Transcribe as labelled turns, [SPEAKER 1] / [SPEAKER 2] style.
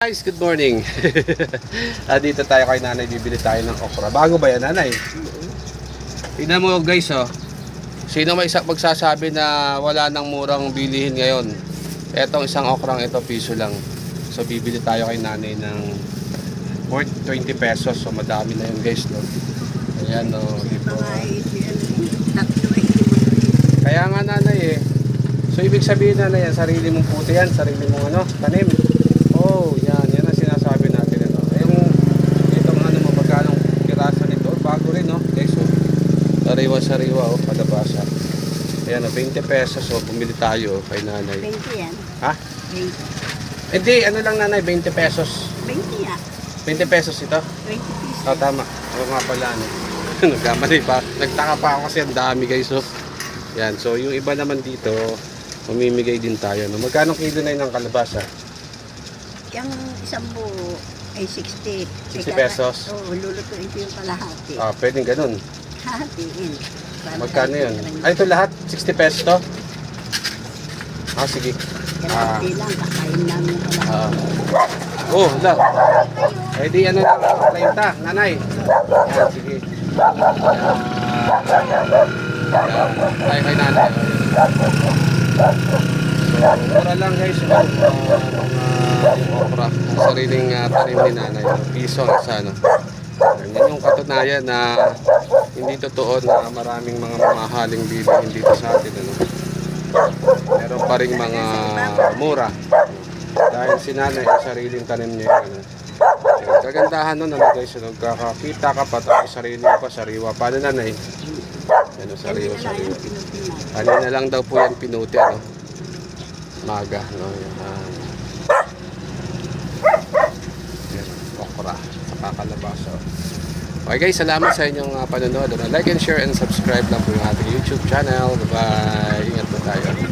[SPEAKER 1] Guys, good morning. ah, dito tayo kay nanay, bibili tayo ng okra. Bago ba yan, nanay? Tingnan mo guys, oh. Sino may isa magsasabi na wala nang murang bilihin ngayon? Etong isang okrang ito, piso lang. So, bibili tayo kay nanay ng worth 20 pesos. So, madami na yun guys, no? Ayan, no. Libo. Kaya nga nanay eh. So ibig sabihin nanay sarili mong puti yan, sarili mong ano, tanim. Oh, yan, yan ang sinasabi natin ano. Yung itong ano magkano piraso nito, bago rin no, oh. Sariwa-sariwa oh, kalabasa. Ayan oh, 20 pesos oh, bumili tayo oh, kay nanay.
[SPEAKER 2] 20 yan.
[SPEAKER 1] Ha?
[SPEAKER 2] 20.
[SPEAKER 1] Hindi, ano lang nanay, 20 pesos.
[SPEAKER 2] 20 yan.
[SPEAKER 1] 20 pesos ito.
[SPEAKER 2] 20 pesos.
[SPEAKER 1] Oh, tama. Oo nga pala, ano. Nagkamali pa. Nagtaka pa ako kasi ang dami guys. So, yan. So, yung iba naman dito, mamimigay din tayo. No? Magkano kilo na yun ng kalabasa?
[SPEAKER 2] Yung isang buo ay 60.
[SPEAKER 1] 60 pesos?
[SPEAKER 2] Oo, lulutuin ko yung kalahati.
[SPEAKER 1] Ah, pwedeng ganun.
[SPEAKER 2] Hahatiin.
[SPEAKER 1] Magkano yun? Ay, ito lahat? 60 pesos to? Ah, sige.
[SPEAKER 2] Kalahati lang, kakain namin yung kalahati.
[SPEAKER 1] Ah. Oh, hala. Eh di ano lang, 30, nanay. Yan, sige. Yan. Tayo kay nanay. So, mura lang guys. Yung, uh, mga okra. Ang sariling uh, tanim ni nanay. no? Piso ang isa, no? Yan yung katunayan na hindi totoo na maraming mga mamahaling bilihin dito sa atin. Ano? Meron pa rin mga mura. Dahil si nanay ang sariling tanim niya yung ano. Yan. Kagandahan nun ano guys, ano, kakakita ka pa tapos sarili mo pa, sariwa. Paano nanay? Ano, sariwa,
[SPEAKER 2] na
[SPEAKER 1] sariwa.
[SPEAKER 2] yung pinupinan.
[SPEAKER 1] Kanina lang daw po yan pinuti, ano? Maga, no? Yan, okra, saka kalabasa. Okay guys, salamat sa inyong uh, panonood. Ano, Like and share and subscribe lang po yung ating YouTube channel. Bye-bye. Ingat po tayo.